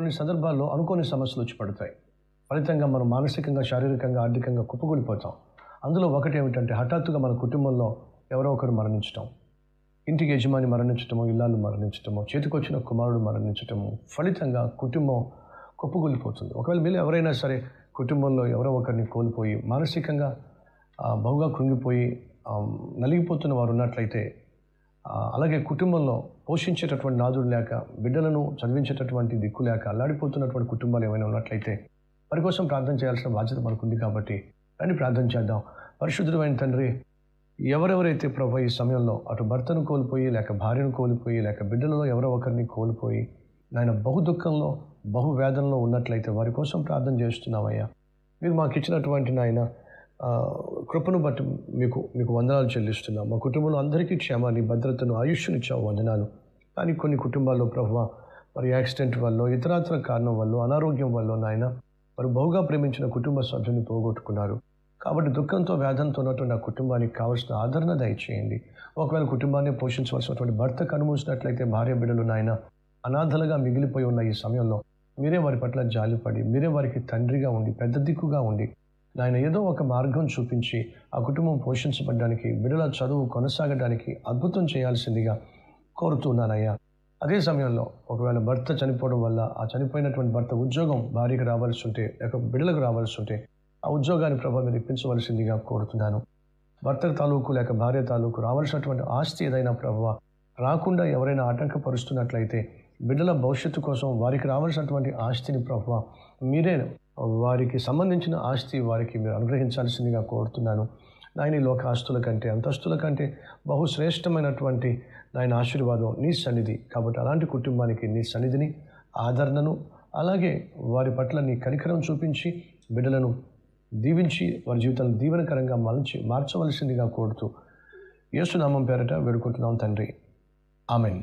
కొన్ని సందర్భాల్లో అనుకోని సమస్యలు వచ్చి పడతాయి. ఫలితంగా మనం మానసికంగా శారీరకంగా ఆర్థికంగా కుప్పకూలిపోతాం. అందులో ఒకటి ఏమిటంటే హఠాత్తుగా మన కుటుంబంలో ఎవరో ఒకరు మరణించటం. ఇంటికి యజమాని మరణించటము ఇల్లాలు మరణించటము చేతికొచ్చిన కుమారుడు మరణించటము ఫలితంగా కుటుంబం కుప్పకూలిపోతుంది. ఒకవేళ మీరు ఎవరైనా సరే కుటుంబంలో ఎవరో ఒకరిని కోల్పోయి మానసికంగా బహుగా కృంగిపోయి నలిగిపోతున్న వారు ఉన్నట్లయితే అలాగే కుటుంబంలో పోషించేటటువంటి నాదుడు లేక బిడ్డలను చదివించేటటువంటి దిక్కు లేక అల్లాడిపోతున్నటువంటి కుటుంబాలు ఏమైనా ఉన్నట్లయితే వారి కోసం ప్రార్థన చేయాల్సిన బాధ్యత మనకుంది కాబట్టి దాన్ని ప్రార్థన చేద్దాం. పరిశుద్ధమైన తండ్రి ఎవరెవరైతే ప్రభు ఈ సమయంలో అటు భర్తను కోల్పోయి లేక భార్యను కోల్పోయి లేక బిడ్డలలో ఎవరో ఒకరిని కోల్పోయి నాయన బహు దుఃఖంలో బహు వేదనలో ఉన్నట్లయితే వారి కోసం ప్రార్థన చేస్తున్నామయ్యా. మీరు మాకు ఇచ్చినటువంటి నాయన కృపను బట్టి మీకు మీకు వందనాలు చెల్లిస్తున్నాం. మా కుటుంబంలో అందరికీ క్షేమాన్ని భద్రతను ఆయుష్నిచ్చావు వందనాలు. కానీ కొన్ని కుటుంబాల్లో ప్రభు మరి యాక్సిడెంట్ వల్ల ఇతరాతర కారణం వల్ల అనారోగ్యం వల్ల నాయన వారు బహుగా ప్రేమించిన కుటుంబ సభ్యుని పోగొట్టుకున్నారు. కాబట్టి దుఃఖంతో వేదంతో ఉన్నటువంటి ఆ కుటుంబానికి కావాల్సిన ఆదరణ దయచేయండి. ఒకవేళ కుటుంబాన్ని పోషించవలసినటువంటి భర్త కనుమూసినట్లయితే భార్య బిడ్డలు నాయన అనాథలుగా మిగిలిపోయి ఉన్న ఈ సమయంలో మీరే వారి పట్ల జాలిపడి మీరే వారికి తండ్రిగా ఉండి పెద్ద దిక్కుగా ఉండి నాయన ఏదో ఒక మార్గం చూపించి ఆ కుటుంబం పోషించబడడానికి బిడ్డల చదువు కొనసాగడానికి అద్భుతం చేయాల్సిందిగా కోరుతున్నానయ్యా. అదే సమయంలో ఒకవేళ భర్త చనిపోవడం వల్ల ఆ చనిపోయినటువంటి భర్త ఉద్యోగం భార్యకు రావాల్సి ఉంటే లేక బిడ్డలకు రావాల్సి ఉంటే ఆ ఉద్యోగాన్ని ప్రభావం ఇప్పించవలసిందిగా కోరుతున్నాను. భర్త తాలూకు లేక భార్య తాలూకు రావాల్సినటువంటి ఆస్తి ఏదైనా ప్రభావ రాకుండా ఎవరైనా ఆటంకపరుస్తున్నట్లయితే బిడ్డల భవిష్యత్తు కోసం వారికి రావాల్సినటువంటి ఆస్తిని ప్రభావ మీరే వారికి సంబంధించిన ఆస్తి వారికి మీరు అనుగ్రహించాల్సిందిగా కోరుతున్నాను. నాయన ఈ లోక ఆస్తుల కంటే అంతస్తుల కంటే బహుశ్రేష్టమైనటువంటి నాయన ఆశీర్వాదం నీ సన్నిధి. కాబట్టి అలాంటి కుటుంబానికి నీ సన్నిధిని ఆదరణను అలాగే వారి పట్ల నీ కనికరం చూపించి బిడ్డలను దీవించి వారి జీవితాలను దీవెనకరంగా మలచి మార్చవలసిందిగా కోరుతూ యేసునామం పేరట వేడుకుంటున్నాం తండ్రి. ఆమెన్.